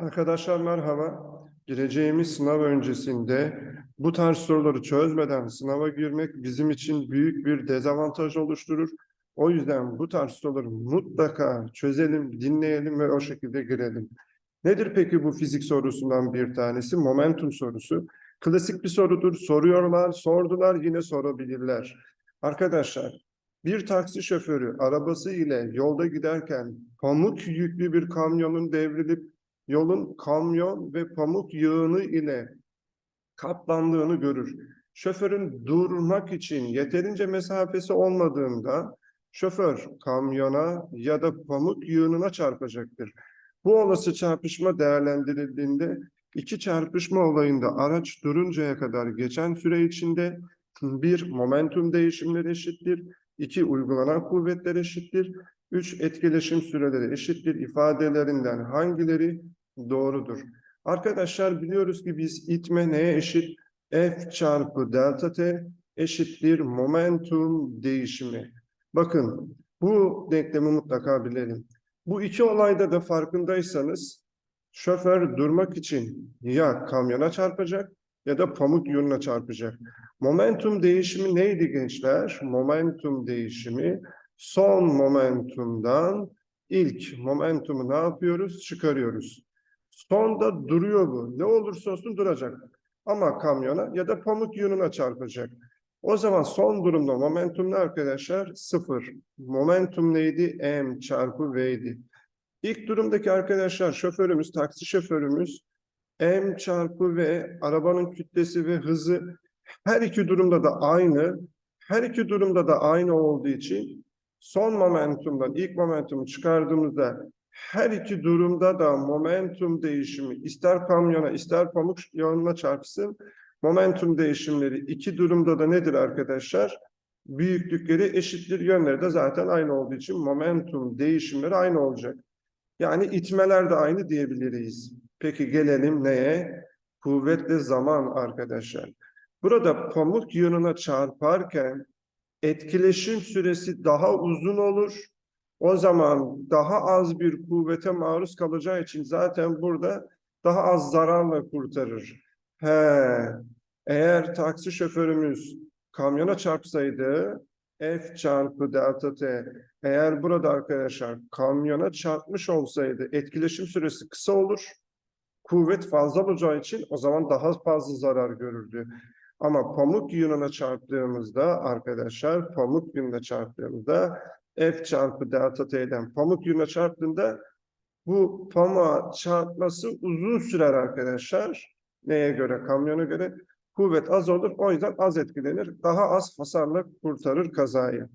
Arkadaşlar merhaba. Gireceğimiz sınav öncesinde bu tarz soruları çözmeden sınava girmek bizim için büyük bir dezavantaj oluşturur. O yüzden bu tarz soruları mutlaka çözelim, dinleyelim ve o şekilde girelim. Nedir peki bu fizik sorusundan bir tanesi? Momentum sorusu. Klasik bir sorudur. Soruyorlar, sordular, yine sorabilirler. Arkadaşlar, bir taksi şoförü arabası ile yolda giderken pamuk yüklü bir kamyonun devrilip yolun kamyon ve pamuk yığını ile kaplandığını görür. Şoförün durmak için yeterince mesafesi olmadığında şoför kamyona ya da pamuk yığınına çarpacaktır. Bu olası çarpışma değerlendirildiğinde iki çarpışma olayında araç duruncaya kadar geçen süre içinde bir momentum değişimleri eşittir, iki uygulanan kuvvetler eşittir, üç etkileşim süreleri eşittir ifadelerinden hangileri doğrudur? Arkadaşlar biliyoruz ki biz itme neye eşit? F çarpı delta T eşittir momentum değişimi. Bakın bu denklemi mutlaka bilelim. Bu iki olayda da farkındaysanız şoför durmak için ya kamyona çarpacak ya da pamuk yığınına çarpacak. Momentum değişimi neydi gençler? Momentum değişimi son momentumdan ilk momentumu ne yapıyoruz? Çıkarıyoruz. Sonda duruyor bu. Ne olursa olsun duracak. Ama kamyona ya da pamuk yığınına çarpacak. O zaman son durumda momentum ne arkadaşlar? Sıfır. Momentum neydi? M çarpı V'ydi. İlk durumdaki arkadaşlar şoförümüz, taksi şoförümüz M çarpı V arabanın kütlesi ve hızı her iki durumda da aynı. Her iki durumda da aynı olduğu için son momentumdan ilk momentumu çıkardığımızda her iki durumda da momentum değişimi ister kamyona ister pamuk yağına çarpsın. Momentum değişimleri iki durumda da nedir arkadaşlar? Büyüklükleri eşittir yönleri de zaten aynı olduğu için momentum değişimleri aynı olacak. Yani itmeler de aynı diyebiliriz. Peki gelelim neye? Kuvvetle zaman arkadaşlar. Burada pamuk yığınına çarparken etkileşim süresi daha uzun olur. O zaman daha az bir kuvvete maruz kalacağı için zaten burada daha az zararla kurtarır. He, eğer taksi şoförümüz kamyona çarpsaydı F çarpı delta T eğer burada arkadaşlar kamyona çarpmış olsaydı etkileşim süresi kısa olur. Kuvvet fazla olacağı için o zaman daha fazla zarar görürdü. Ama pamuk yığınına çarptığımızda arkadaşlar pamuk yığınına çarptığımızda F çarpı delta T'den pamuk yığınına çarptığında bu pamuğa çarpması uzun sürer arkadaşlar. Neye göre? Kamyona göre kuvvet az olur. O yüzden az etkilenir. Daha az hasarla kurtarır kazayı.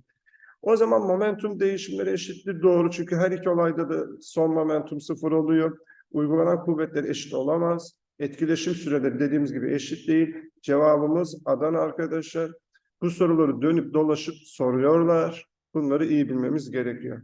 O zaman momentum değişimleri eşittir. Doğru. Çünkü her iki olayda da son momentum sıfır oluyor. Uygulanan kuvvetler eşit olamaz. Etkileşim süreleri dediğimiz gibi eşit değil. Cevabımız Adana arkadaşlar. Bu soruları dönüp dolaşıp soruyorlar. Bunları iyi bilmemiz gerekiyor.